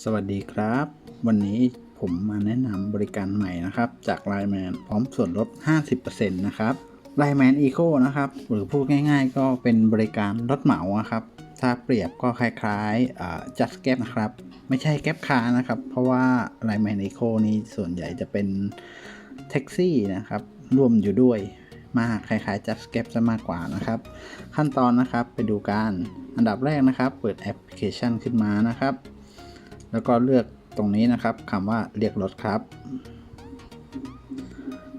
สวัสดีครับ วันนี้ผมมาแนะนำบริการใหม่นะครับ จาก Line Man พร้อมส่วนลด 50%นะครับ Line Man Eco นะครับ หรือพูดง่ายๆ ก็เป็นบริการรถเหมาครับ ถ้าเปรียบก็คล้ายๆอ่า Just Gap นะครับ ไม่ใช่แก๊ปคาร์นะครับ เพราะว่า Line Man Eco นี้ส่วนใหญ่จะเป็นแท็กซี่นะครับรวมอยู่ด้วยมากคล้ายๆ Just Gap จะมากกว่านะครับ ขั้นตอนนะครับไปดูกันอันดับแรกนะครับ เปิดแอปพลิเคชันขึ้นมานะครับ แล้วก็เลือกตรงนี้นะครับคำว่าเรียกรถครับ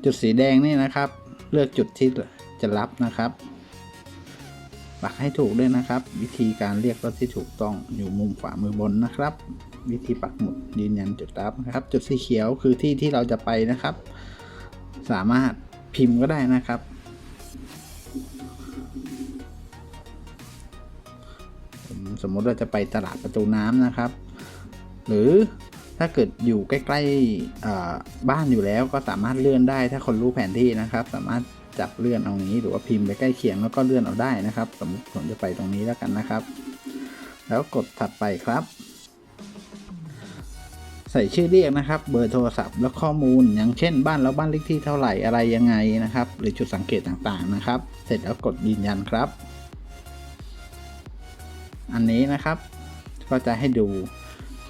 จุดสีแดงนี่นะครับ เลือกจุดที่จะรับนะครับปักให้ถูกด้วยนะครับ วิธีการเรียกรถที่ถูกต้องอยู่มุมขวามือบนนะครับ วิธีปักหมุดยืนยันจุดรับนะครับ จุดสีเขียวคือที่ที่เราจะไปนะครับ สามารถพิมพ์ก็ได้นะครับ สมมติว่าจะไปตลาดประตูน้ำนะครับ หรือถ้าเกิดอยู่ใกล้ๆบ้านอยู่แล้วก็สามารถเลื่อนได้ถ้าคนรู้แผนที่นะครับ สามารถจับเลื่อนเอานี้หรือว่าพิมพ์ไปใกล้เคียงแล้วก็เลื่อนเอาได้นะครับ สมมติผมจะไปตรงนี้แล้วกันนะครับ แล้วกดถัดไปครับ ใส่ชื่อเรียกนะครับ เบอร์โทรศัพท์และข้อมูล อย่างเช่น บ้านแล้วบ้านเลขที่เท่าไหร่อะไรยังไงนะครับ หรือจุดสังเกตต่างๆนะครับ เสร็จแล้วกดยืนยันครับ อันนี้นะครับ ก็จะให้ดู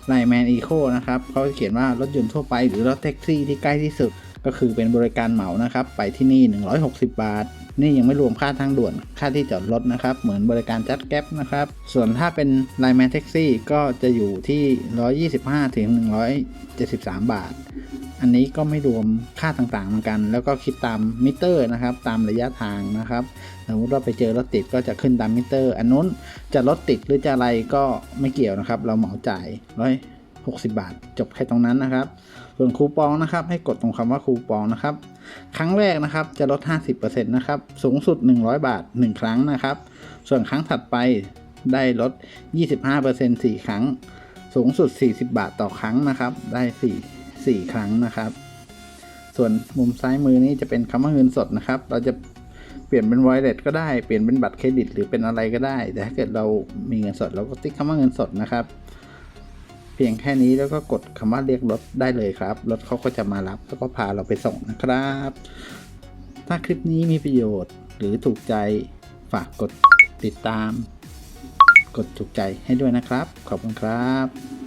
ไลแมนอีโคนะครับเขาเขียนว่ารถยนต์ทั่วไปหรือรถแท็กซี่ที่ใกล้ที่สุด ก็คือเป็นบริการเหมานะครับ ไปที่นี่ 160 บาท นี่ยังไม่รวมค่าทางด่วนค่าที่จอดรถนะครับ เหมือนบริการจัดแก๊ปนะครับ ส่วนถ้าเป็นไลแมนแท็กซี่ก็จะอยู่ที่ 125ถึง173 บาท อันนี้ก็ไม่รวมค่าต่างๆเหมือนกัน แล้วก็คิดตามมิเตอร์นะครับ ตามระยะทางนะครับสมมติว่าไปเจอรถติดก็จะขึ้นตามมิเตอร์ อันนู้นจะรถติดหรือจะอะไรก็ไม่เกี่ยวนะครับ เราเหมาจ่ายร้อยหกสิบาท จบแค่ตรงนั้นนะครับ ส่วนคูปองนะครับ ให้กดตรงคำว่าคูปองนะครับ ครั้งแรกนะครับจะลด 50%นะครับ สูงสุด 100 บาท 1 ครั้งนะครับ ส่วนครั้งถัดไปได้ลด 25% 4 ครั้ง สูงสุด 40 บาทต่อครั้งนะครับ ได้ 4 4 ครั้งนะครับ ส่วนมุมซ้ายมือนี้จะเป็นคำว่าเงินสดนะครับ เราจะเปลี่ยนเป็น wallet ก็ได้ เปลี่ยนเป็นบัตรเครดิต หรือเป็นอะไรก็ได้ แต่ถ้าเกิดเรามีเงินสดเราก็ติ๊กคำว่าเงินสดนะครับ เพียงแค่นี้แล้วก็กดคำว่าเรียกรถได้เลยครับ รถเขาก็จะมารับแล้วก็พาเราไปส่งนะครับ ถ้าคลิปนี้มีประโยชน์หรือถูกใจฝากกดติดตาม กดถูกใจให้ด้วยนะครับ ขอบคุณครับ